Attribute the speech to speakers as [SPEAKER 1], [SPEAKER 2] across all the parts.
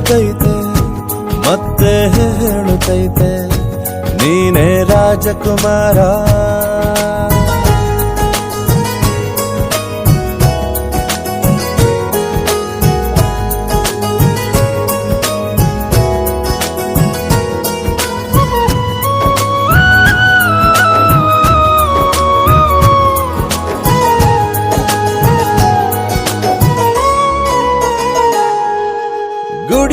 [SPEAKER 1] ಹೇಳುತ್ತೈತೆ ಮತ್ತೆ ಹೇಳುತ್ತೈತೆ ನೀನೇ ರಾಜಕುಮಾರ.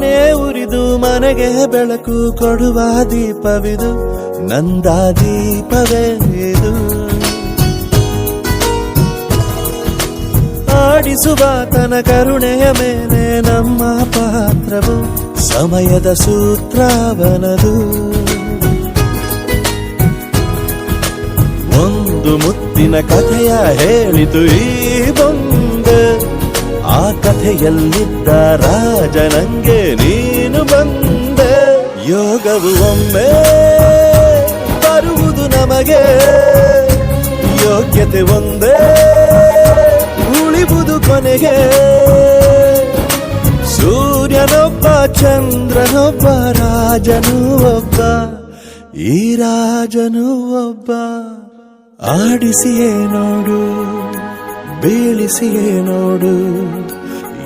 [SPEAKER 1] ತಾನೇ ಉರಿದು ಮನೆಗೆ ಬೆಳಕು ಕೊಡುವ ದೀಪವಿದು, ನಂದ ದೀಪವೇ ಇದು. ಆಡಿಸುವ ತನ ಕರುಣೆಯ ಮೇಲೆ ನಮ್ಮ ಪಾತ್ರವು ಸಮಯದ ಸೂತ್ರವನದು. ಒಂದು ಮುತ್ತಿನ ಕಥೆಯ ಹೇಳಿತು ಈ ಆ ಕಥೆಯಲ್ಲಿದ್ದ ರಾಜ ನಂಗೆ ನೀನು ಬಂದೆ. ಯೋಗವು ಒಮ್ಮೆ ಬರುವುದು ನಮಗೆ. ಯೋಗ್ಯತೆ ಒಂದೇ ಉಳಿಬುದು ಕೊನೆಗೆ. ಸೂರ್ಯನೊಬ್ಬ, ಚಂದ್ರನೊಬ್ಬ, ರಾಜನು ಒಬ್ಬ, ಈ ರಾಜನು ಒಬ್ಬ. ಆಡಿಸಿಯೇ ನೋಡು, ಬೀಳಿಸಿಯೇ ನೋಡು.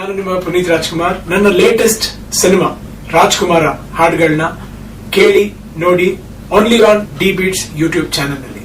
[SPEAKER 2] ನಾನು ನಿಮ್ಮ ಪುನೀತ್ ರಾಜ್ಕುಮಾರ್. ನನ್ನ ಲೇಟೆಸ್ಟ್ ಸಿನಿಮಾ ರಾಜ್ಕುಮಾರ ಹಾಡುಗಳನ್ನ ಕೇಳಿ ನೋಡಿ only on D beats YouTube ಚಾನೆಲ್ನಲ್ಲಿ